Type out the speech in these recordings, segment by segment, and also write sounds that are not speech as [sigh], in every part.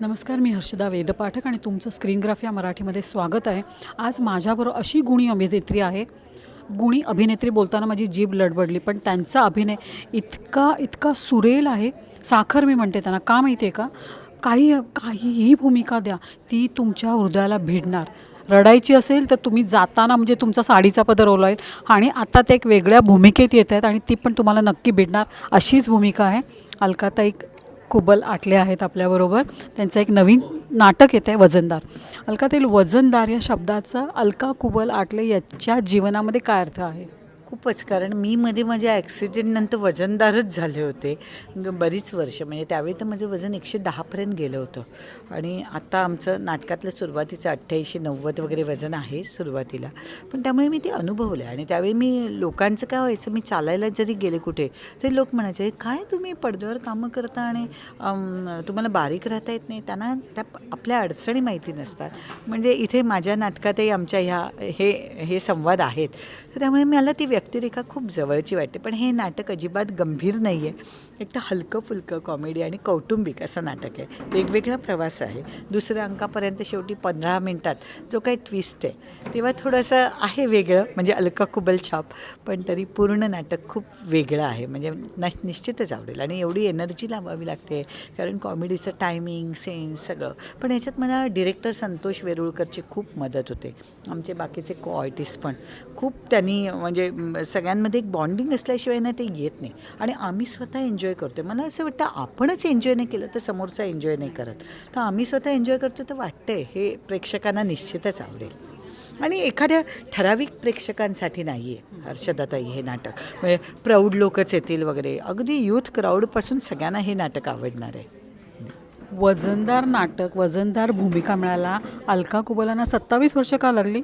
नमस्कार मी हर्षदा वेदपाठक आणि तुमचं स्क्रीनग्राफ या मराठीमध्ये स्वागत आहे. आज माझ्याबरोबर अशी गुणी अभिनेत्री आहे. गुणी अभिनेत्री बोलताना माझी जीभ लडबडली पण त्यांचा अभिनय इतका इतका सुरेल आहे. साखर मी म्हणते त्यांना का माहिती आहे का? काही काहीही भूमिका द्या ती तुमच्या हृदयाला भिडणार. रडायची असेल तर तुम्ही जाताना म्हणजे तुमचा साडीचा पदर ओलाईल आणि आता ते एक वेगळ्या भूमिकेत येत आहेत आणि ती पण तुम्हाला नक्की भिडणार अशीच भूमिका आहे. अलकाताई कुबल आटले आहेत आपल्याबरोबर. त्यांचं एक नवीन नाटक येतं आहे वजनदार अलकातील वजनदार या शब्दाचा अलका कुबल आटले याच्या जीवनामध्ये काय अर्थ आहे? खूपच कारण मी मध्ये माझ्या ॲक्सिडेंटनंतर वजनदारच झाले होते. बरीच वर्ष म्हणजे त्यावेळी तर माझं वजन एकशे दहापर्यंत गेलं होतं. आणि आता आमचं नाटकातलं सुरुवातीचं अठ्ठ्याऐंशी नव्वद वगैरे वजन आहे सुरुवातीला. पण त्यामुळे मी ते अनुभवलं आणि त्यावेळी मी लोकांचं काय व्हायचं मी चालायला जरी गेले कुठे तरी लोक म्हणायचे काय तुम्ही पडद्यावर कामं करता आणि तुम्हाला बारीक राहता येत नाही? त्यांना त्या आपल्या अडचणी माहिती नसतात. म्हणजे इथे माझ्या नाटकातही आमच्या ह्या हे हे संवाद आहेत. तर त्यामुळे मला ती व्यक्तिरेखा खूप जवळची वाटते पण हे नाटक अजिबात गंभीर नाही आहे एक तर हलकं फुलकं कॉमेडी आणि कौटुंबिक असं नाटक आहे. वेगवेगळा प्रवास आहे. दुसऱ्या अंकापर्यंत शेवटी पंधरा मिनटात जो काही ट्विस्ट आहे तेव्हा थोडंसं आहे वेगळं म्हणजे अलका कुबल छाप पण तरी पूर्ण नाटक खूप वेगळं आहे. म्हणजे न निश्चितच आवडेल आणि एवढी एनर्जी लावावी लागते कारण कॉमेडीचं टायमिंग सेन्स सगळं. पण याच्यात मला डिरेक्टर संतोष वेरुळकरची खूप मदत होते. आमचे बाकीचे को आर्टिस्ट पण खूप त्यांनी म्हणजे सगळ्यांमध्ये एक बॉन्डिंग असल्याशिवाय ना ते येत नाही. आणि आम्ही स्वतः एन्जॉय करतो मला असं वाटतं आपणच एन्जॉय नाही केलं तर समोरचा एन्जॉय नाही करत. तर आम्ही स्वतः एन्जॉय करतो तर वाटतंय हे प्रेक्षकांना निश्चितच आवडेल. आणि एखाद्या ठराविक प्रेक्षकांसाठी नाही आहे हर्षदाताई हे नाटक. म्हणजे प्रौढ लोकच येतील वगैरे. अगदी यूथ क्राऊडपासून सगळ्यांना हे नाटक आवडणार आहे. वजनदार नाटक वजनदार भूमिका मिळाला. अलका कुबलांना सत्तावीस वर्ष का लागली?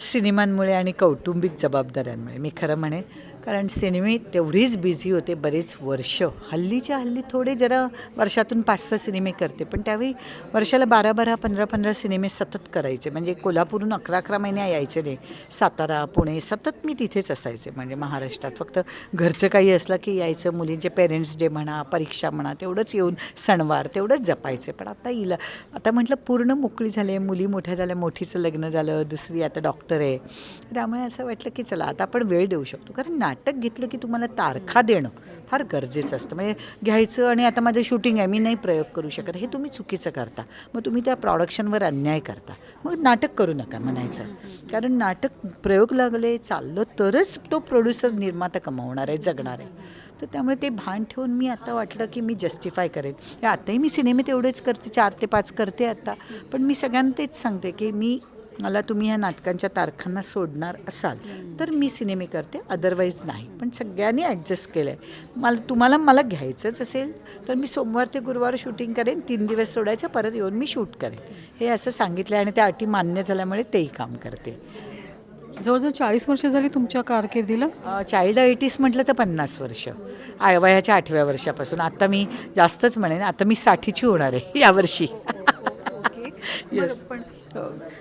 सिनेमांमुळे आणि कौटुंबिक जबाबदाऱ्यांमुळे. मी खरं म्हणेन कारण सिनेमे तेवढीच बिझी होते बरेच वर्ष. हल्लीच्या हल्ली थोडे जरा वर्षातून पाच सहा सिनेमे करते पण त्यावेळी वर्षाला बारा बारा पंधरा पंधरा सिनेमे सतत करायचे. म्हणजे कोल्हापूरहून अकरा अकरा महिने यायचे नाही. सातारा पुणे सतत मी तिथेच असायचे. म्हणजे महाराष्ट्रात फक्त घरचं काही असलं की यायचं मुलींचे पेरेंट्स डे म्हणा परीक्षा म्हणा तेवढंच येऊन सणवार तेवढंच जपायचे. पण आता येईल आता म्हटलं पूर्ण मोकळी झाले मुली मोठ्या झाल्या मोठीचं लग्न झालं दुसरी आता डॉक्टर आहे. त्यामुळे असं वाटलं की चला आता आपण वेळ देऊ शकतो. कारण नाटक घेतलं की तुम्हाला तारखा देणं फार गरजेचं असतं. म्हणजे घ्यायचं आणि आता माझं शूटिंग आहे मी नाही प्रयोग करू शकत. हे तुम्ही चुकीचं करता. मग तुम्ही त्या प्रॉडक्शनवर अन्याय करता. मग नाटक करू नका म्हणायचं. कारण नाटक प्रयोग लागले चाललं तरच तो प्रोड्युसर निर्माता कमावणार आहे जगणार आहे. तर त्यामुळे ते भान ठेवून मी आता वाटलं की मी जस्टिफाय करेन. हे आताही मी सिनेमे तेवढेच करते चार ते पाच करते आता. पण मी सगळ्यांना तेच सांगते की मी मला तुम्ही ह्या नाटकांच्या तारखांना सोडणार असाल तर मी सिनेमे करते अदरवाईज नाही. पण सगळ्यांनी ॲडजस्ट केलं आहे मला तुम्हाला मला घ्यायचंच असेल तर मी सोमवार ते गुरुवार शूटिंग करेन तीन दिवस सोडायचं परत येऊन मी शूट करेन. हे असं सांगितलं आणि त्या अटी मान्य झाल्यामुळे तेही काम करते. जवळजवळ चाळीस वर्ष झाली तुमच्या कारकिर्दीला? चाइल्ड आयटीस म्हटलं तर पन्नास वर्ष. आय वयाच्या आठव्या वर्षापासून. आता मी जास्तच म्हणेन आता मी साठीची होणार आहे यावर्षी. पण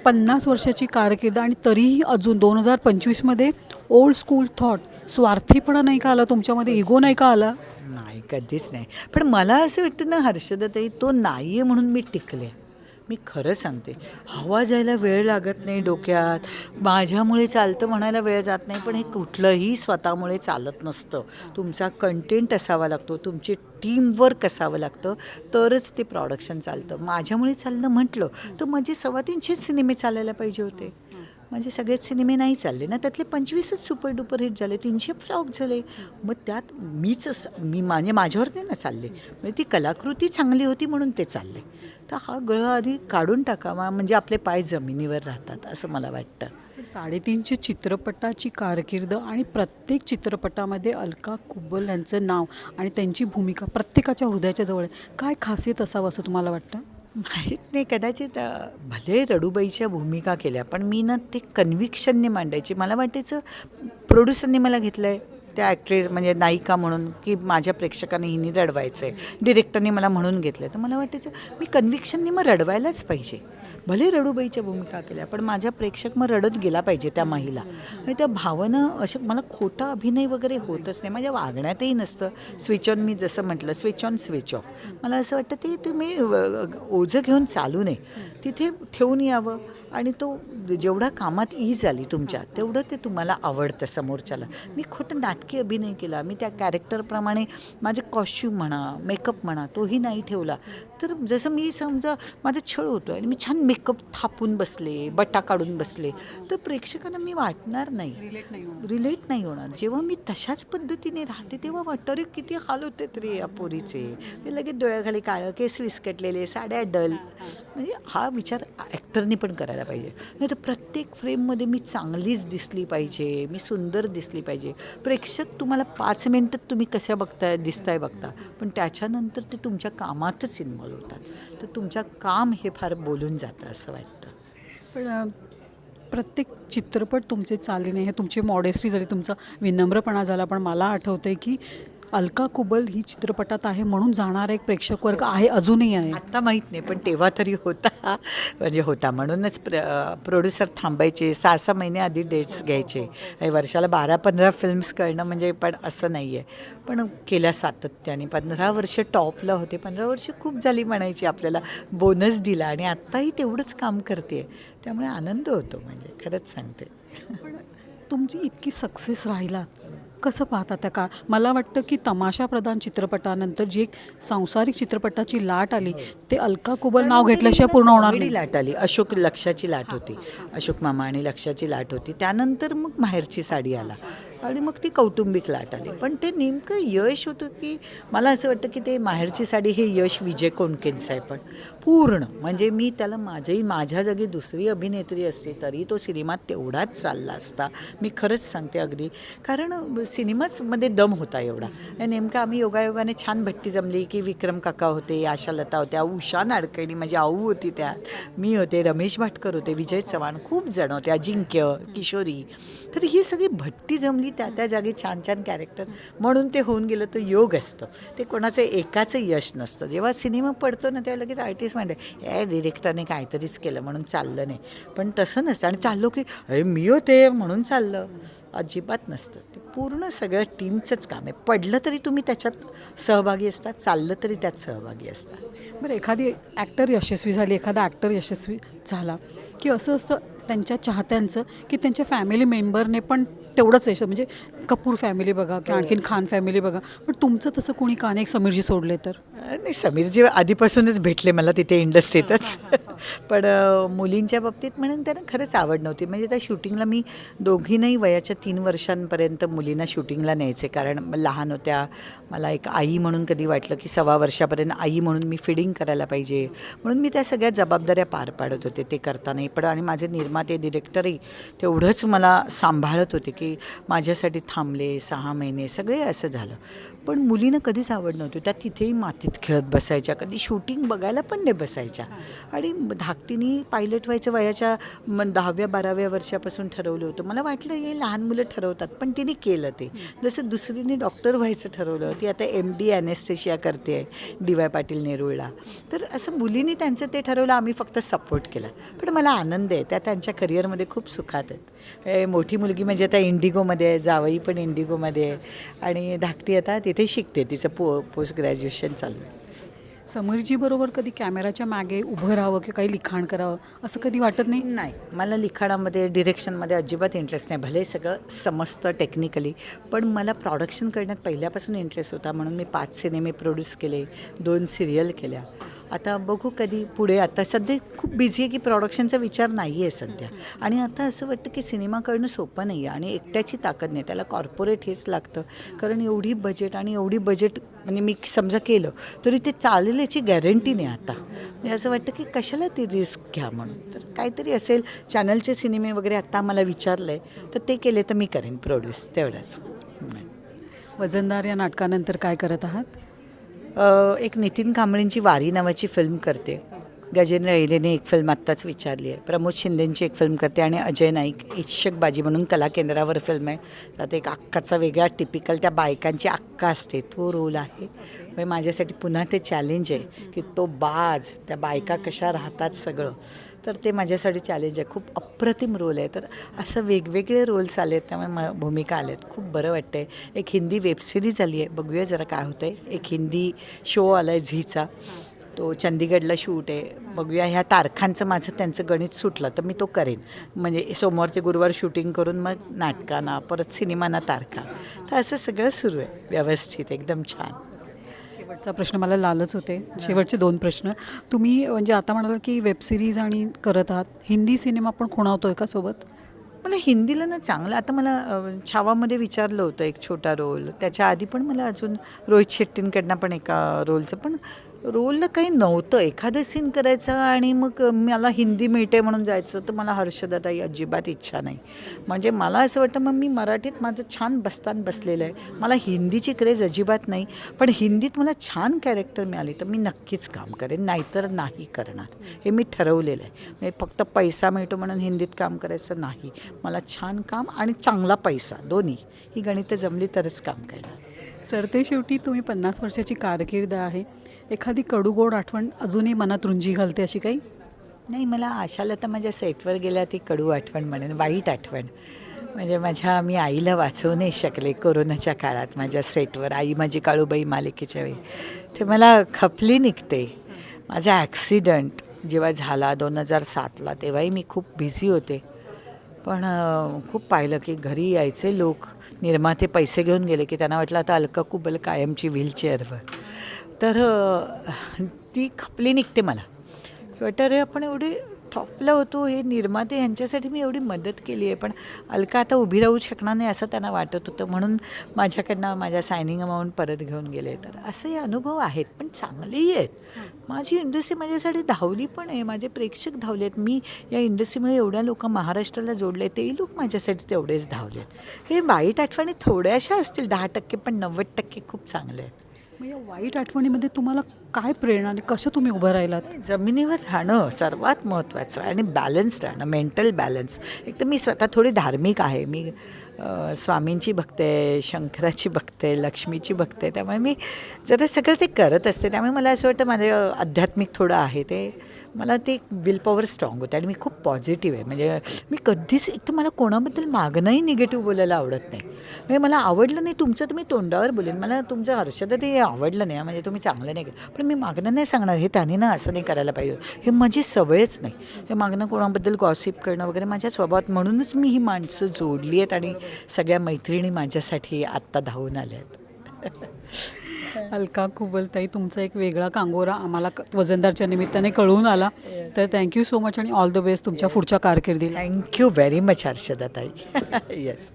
पन्नास वर्षाची कारकीर्द आणि तरीही अजून दोन हजार पंचवीसमध्ये ओल्ड स्कूल थॉट स्वार्थीपणा नाही का आला तुमच्यामध्ये? इगो नाही का आला? नाही कधीच नाही. पण मला असं वाटतं ना हर्षदाताई तो नाही आहे म्हणून मी टिकले. मी खरं सांगते. हवा जायला वेळ लागत नाही डोक्यात. माझ्यामुळे चालतं म्हणायला वेळ जात नाही पण हे कुठलंही स्वतःमुळे चालत नसतं. तुमचा कंटेंट असावा लागतो तुमची टीमवर्क असावं लागतं तरच ते प्रॉडक्शन चालतं. माझ्यामुळे चाललं म्हटलं तर माझे सव्वा तीनशेच सिनेमे चालायला पाहिजे होते. म्हणजे माझे सगळेच सिनेमे नाही चालले ना. त्यातले पंचवीसच सुपर डुपर हिट झाले तीनशे फ्लॉप झाले. मग त्यात मीच असं- मी म्हणजे माझ्यावर नाही ना चालले. म्हणजे ती कलाकृती चांगली होती म्हणून ते चालले. तर हा ग्रह आधी काढून टाकावा म्हणजे आपले पाय जमिनीवर राहतात असं मला वाटतं. साडेतीनशे चित्रपटाची कारकीर्द आणि प्रत्येक चित्रपटामध्ये अलका कुब्बल यांचं नाव आणि त्यांची भूमिका प्रत्येकाच्या हृदयाच्या जवळ आहे. काय खासियत असावं असं तुम्हाला वाटतं? माहीत नाही कदाचित भले रडूबाईच्या भूमिका केल्या पण मी ना ते कन्व्हिक्शनने मांडायची. मला वाटायचं प्रोड्युसरने मला घेतलं आहे त्या ॲक्ट्रेस म्हणजे नायिका म्हणून की माझ्या प्रेक्षकांनी हिने रडवायचं आहे डिरेक्टरने मला म्हणून घेतलं तर मला वाटायचं मी कन्व्हिक्शनने मग रडवायलाच पाहिजे. भले रडूबाईच्या भूमिका केल्या पण माझ्या प्रेक्षक मग रडत गेला पाहिजे त्या महिला. आणि त्या भावना अशा मला खोटा अभिनय वगैरे होतच नाही. माझ्या वागण्यातही नसतं. स्विच ऑन मी जसं म्हटलं स्विच ऑन स्विच ऑफ मला असं वाटतं ते तुम्ही ओझं घेऊन चालू नये. तिथे ठेवून यावं. आणि तो जेवढा कामात ईज आली तुमच्या तेवढं ते तुम्हाला आवडतं समोरच्याला. मी खोटं नाटकी अभिनय केला. मी त्या कॅरेक्टरप्रमाणे माझे कॉस्च्यूम म्हणा मेकअप म्हणा तोही नाही ठेवला. तर जसं मी समजा माझा छळ होतो आणि मी छान मेकअप थापून बसले बटा काढून बसले तर प्रेक्षकांना मी वाटणार नाही. रिलेट नाही होणार. जेव्हा मी तशाच पद्धतीने राहते तेव्हा वाटतं अरे किती हाल होते रे या पोरीचे. ते लगेच डोळ्याखाली काळं केस विस्कटलेले साड्या डल. म्हणजे हा विचार ॲक्टरनी पण करायला पाहिजे. नाही तर प्रत्येक फ्रेममध्ये मी चांगलीच दिसली पाहिजे मी सुंदर दिसली पाहिजे. प्रेक्षक तुम्हाला पाच मिनटात तुम्ही कशा बघताय दिसताय बघता. पण त्याच्यानंतर ते तुमच्या कामातच इन्वॉल्व्ह होतात. तर तुमचं काम हे फार बोलून जातं असं वाटतं. पण प्रत्येक चित्रपट तुमचे चालले हे तुमची मॉडेस्ट्री जरी तुमचा विनम्रपणा झाला पण मला आठवतं आहे की अलका कुबल ही चित्रपटात आहे म्हणून जाणारा एक प्रेक्षक वर्ग आहे अजूनही आहे. आत्ता माहीत नाही पण तेव्हा तरी होता. म्हणजे होता म्हणूनच प्र प्रोड्युसर थांबायचे. सहा सहा महिने आधी डेट्स घ्यायचे. आणि वर्षाला बारा पंधरा फिल्म्स करणं म्हणजे पण असं नाही आहे पण केल्या सातत्याने. पंधरा वर्ष टॉपला होते. पंधरा वर्ष खूप झाली म्हणायची आपल्याला. बोनस दिला. आणि आत्ताही तेवढंच काम करते. त्यामुळे आनंद होतो. म्हणजे खरंच सांगते. तुमची इतकी सक्सेस राहिला कसं पाहता त्या का? मला वाटतं की तमाशा प्रधान चित्रपटानंतर जी एक सांसारिक चित्रपटाची लाट आली ते अलका कुबल नाव घेतल्याशिवाय पूर्ण होणार नाही. लाट आली. अशोक लक्षाची लाट होती. अशोक मामा आणि लक्षाची लाट होती. त्यानंतर मग माहेरची साडी आला. आणि मग ती कौटुंबिक लाट आली. पण ते नेमकं यश होतं की मला असं वाटतं की ते माहेरची साडी हे यश विजय कोणकेंचं आहे पण पूर्ण. म्हणजे मी त्याला माझंही माझ्या जागी दुसरी अभिनेत्री असते तरी तो सिनेमात तेवढाच चालला असता. मी खरंच सांगते अगदी. कारण सिनेमाच मध्ये दम होता एवढा. नेमकं आम्ही योगायोगाने छान भट्टी जमली की विक्रम काका होते आशालता होत्या उषा नाडकर्णी माझी आऊ होती त्यात. मी होते रमेश भाटकर होते विजय चव्हाण खूप जण होते अजिंक्य किशोरी. तर ही सगळी भट्टी जमली त्या त्या जागी छान छान कॅरेक्टर म्हणून ते होऊन गेलं तर योग असतं. ते कोणाचं एकाचं यश नसतं. जेव्हा सिनेमा पडतो ना तेव्हा लगेच आर्टिस्ट म्हणते हे डिरेक्टरने काहीतरीच केलं म्हणून चाललं नाही. पण तसं नसतं. आणि चाललो की अरे मी होते म्हणून चाललं. अजिबात नसतं. ते पूर्ण सगळं टीमचंच काम आहे. पडलं तरी तुम्ही त्याच्यात सहभागी असता चाललं तरी त्यात सहभागी असता बरं एखादी ॲक्टर यशस्वी झाली एखादा ॲक्टर यशस्वी झाला की असं असतं त्यांच्या चाहत्यांचं की त्यांच्या फॅमिली मेंबरने पण तेवढंच यश म्हणजे कपूर फॅमिली बघा किंवा आणखीन खान फॅमिली बघा. पण तुमचं तसं कोणी का नाही समीरजी सोडले तर? नाही समीरजी आधीपासूनच भेटले मला तिथे इंडस्ट्रीतच [laughs] पण मुलींच्या बाबतीत म्हणून त्यांना खरंच आवड नव्हती. म्हणजे त्या शूटिंगला मी दोघींनाही वयाच्या तीन वर्षांपर्यंत मुलींना शूटिंगला न्यायचे. कारण लहान होत्या मला एक आई म्हणून कधी वाटलं की सव्वा वर्षापर्यंत आई म्हणून मी फिडिंग करायला पाहिजे. म्हणून मी त्या सगळ्या जबाबदाऱ्या पार पाडत होते ते करतानाही. पण आणि माझे निर्माते डिरेक्टरही तेवढंच मला सांभाळत होते की माझ्यासाठी थांबले सहा महिने सगळे असं झालं. पण मुलीनं कधीच आवड नव्हती. त्या तिथेही मातीत खेळत बसायच्या. कधी शूटिंग बघायला पण नाही बसायच्या. आणि धाकटीनी पायलट व्हायचं वयाच्या म दहाव्या बाराव्या वर्षापासून ठरवलं होतं. मला वाटलं हे लहान मुलं ठरवतात. पण तिने केलं ते. जसं दुसरीने डॉक्टर व्हायचं ठरवलं ती आता एम डी ॲनेस्थेशिया करते आहे डी वाय पाटील नेरुळला. तर असं मुलीने त्यांचं ते ठरवलं आम्ही फक्त सपोर्ट केला. पण मला आनंद आहे. त्या त्यांच्या करिअरमध्ये खूप सुखात आहेत. ए, मोठी मुलगी म्हणजे आता इंडिगोमध्ये आहे जावई पण इंडिगोमध्ये आहे. आणि धाकटी आता तिथे शिकते तिचं पो पोस्ट ग्रॅज्युएशन चालू आहे. समीरजी बरोबर कधी कॅमेराच्या मागे उभं राहावं की काही लिखाण करावं? असं कधी वाटत नाही? नाही. मला लिखाणामध्ये डिरेक्शनमध्ये अजिबात इंटरेस्ट नाही. भले सगळं समजतं टेक्निकली पण मला प्रॉडक्शन करण्यात पहिल्यापासून इंटरेस्ट होता म्हणून मी पाच सिनेमे प्रोड्यूस केले दोन सिरियल केल्या. आता बघू कधी पुढे. आता सध्या खूप बिझी आहे की प्रॉडक्शनचा विचार नाही आहे सध्या. आणि आता असं वाटतं की सिनेमा करणं सोपं नाही आहे आणि एकट्याची ताकद नाही. त्याला कॉर्पोरेट हेच लागतं. कारण एवढी बजेट आणि एवढी बजेट म्हणजे मी समजा केलं तरी ते चालेल याची गॅरंटी नाही आता. म्हणजे असं वाटतं की कशाला ती रिस्क घ्या म्हणून. तर काहीतरी असेल चॅनलचे सिनेमे वगैरे आत्ता मला विचारलं आहे तर ते केले तर मी करेन प्रोड्यूस तेवढंच. वजनदार या नाटकानंतर काय करत आहात? एक नितीन कांबळेंची वारी नावाची फिल्म करते. गजेंद्र अहिलेने एक फिल्म आत्ताच विचारली आहे. प्रमोद शिंदेंची एक फिल्म करते आणि अजय नाईक इच्छक बाजी म्हणून कला केंद्रावर फिल्म आहे. त्यात एक अक्काचा वेगळा टिपिकल त्या बायकांची अक्का असते. तो रोल आहे. म्हणजे माझ्यासाठी पुन्हा ते चॅलेंज आहे की तो बाज त्या बायका कशा राहतात सगळं. तर ते माझ्यासाठी चॅलेंज आहे. खूप अप्रतिम रोल आहे. तर असं वेगवेगळे रोल्स आले आहेत त्यामुळे म भूमिका आल्या आहेत खूप बरं वाटतं आहे एक हिंदी वेबसिरीज आली आहे. बघूया जरा काय होतं आहे एक हिंदी शो आला आहे झीचा. तो चंदीगडला शूट आहे. बघूया ह्या तारखांचं माझं त्यांचं गणित सुटलं तर मी तो करेन. म्हणजे सोमवार ते गुरुवार शूटिंग करून मग नाटकांना परत सिनेमाना तारखा. तर असं सगळं सुरू आहे. व्यवस्थित एकदम छान. शेवटचा प्रश्न मला लालच होते. शेवटचे दोन प्रश्न. तुम्ही म्हणजे आता म्हणाल की वेबसिरीज आणि करत आहात. हिंदी सिनेमा पण खुणावतोय का सोबत? मला हिंदीला ना चांगलं आता मला छावामध्ये विचारलं होतं एक छोटा रोल. त्याच्या आधी पण मला अजून रोहित शेट्टींकडनं पण एका रोलचं पण रोलला काही नव्हतं. एखादं सीन करायचं आणि मग मला हिंदी मिळते म्हणून जायचं तर मला हर्षदाताई अजिबात इच्छा नाही. म्हणजे मला असं वाटतं मग मी मराठीत माझं छान बस्तान बसलेलं आहे. मला हिंदीची क्रेज अजिबात नाही. पण हिंदीत मला छान कॅरेक्टर मिळाली तर मी नक्कीच काम करेन. नाहीतर नाही करणार. हे मी ठरवलेलं आहे. म्हणजे फक्त पैसा मिळतो म्हणून हिंदीत काम करायचं नाही. मला छान काम आणि चांगला पैसा दोन्ही. ही गणितं जमली तरच काम करणार. सरते शेवटी तुम्ही पन्नास वर्षाची कारकीर्द आहे. एखादी कडूगोड आठवण अजूनही मनात रुंजी घालते अशी काही? नाही मला आशाला तर माझ्या सेटवर गेल्या ती कडू आठवण म्हणेन वाईट आठवण. म्हणजे माझ्या मी आईला वाचवू नाही शकले कोरोनाच्या काळात माझ्या सेटवर आई माझी काळूबाई मालिकेच्या वेळी. ते मला खपली निघते. माझा ॲक्सिडंट जेव्हा झाला दोन हजार सातला तेव्हाही मी खूप बिझी होते. पण खूप पाहिलं की घरी यायचे लोक निर्माते पैसे घेऊन गेले की त्यांना वाटलं आता अलका कुबल कायमची व्हीलचेअरवर. तर ती खपली निघते मला. वाटतं अरे आपण एवढे टॉपला होतो हे निर्माते ह्यांच्यासाठी मी एवढी मदत केली आहे पण अलका आता उभी राहू शकणार नाही असं त्यांना वाटत होतं. म्हणून माझ्याकडनं माझ्या सायनिंग अमाऊंट परत घेऊन गेले. तर असे अनुभव आहेत पण चांगलेही आहेत. माझी इंडस्ट्री माझ्यासाठी धावली पण आहे. माझे प्रेक्षक धावले आहेत. मी या इंडस्ट्रीमुळे एवढ्या लोक महाराष्ट्राला जोडले तेही लोक माझ्यासाठी तेवढेच धावले आहेत. हे वाईट आठवणी थोड्याशा असतील दहा टक्के पण नव्वद टक्के खूप चांगले आहेत. मग या वाईट आठवणीमध्ये तुम्हाला काय प्रेरणा आणि कसं तुम्ही उभं राहिलात? जमिनीवर राहणं सर्वात महत्त्वाचं आहे आणि बॅलन्स राहणं मेंटल बॅलन्स एक तर मी स्वतः थोडी धार्मिक आहे. मी स्वामींची भक्त आहे शंकराची भक्त आहे लक्ष्मीची भक्त. आहे त्यामुळे मी जरा सगळं ते करत असते त्यामुळे मला असं वाटतं माझं आध्यात्मिक थोडं आहे ते. मला ते विल पॉवर स्ट्रॉंग होते आणि मी खूप पॉझिटिव्ह आहे. म्हणजे मी कधीच एक तर मला कोणाबद्दल मागणंही निगेटिव्ह बोलायला आवडत नाही. म्हणजे मला आवडलं नाही तुमचं तर मी तोंडावर बोलेन. मला तुमचं हर्षद ते आवडलं नाही म्हणजे तुम्ही चांगलं नाही केलं. पण मी मागणं नाही सांगणार हे त्याने ना असं नाही करायला पाहिजे. हे माझी सवयच नाही. हे मागणं कोणाबद्दल गॉसिप करणं वगैरे माझ्या स्वभावात म्हणूनच मी ही माणसं जोडली आहेत आणि सगळ्या मैत्रिणी माझ्यासाठी आत्ता धावून आल्या आहेत अलका कुबलताई तुमचा एक वेगळा कांगोरा आम्हाला वजनदारच्या निमित्ताने कळून आला. तर thank you so much and all the best तुमच्या पुढच्या कारकिर्दीला. थँक्यू व्हेरी मच हर्षदाताई. [laughs] येस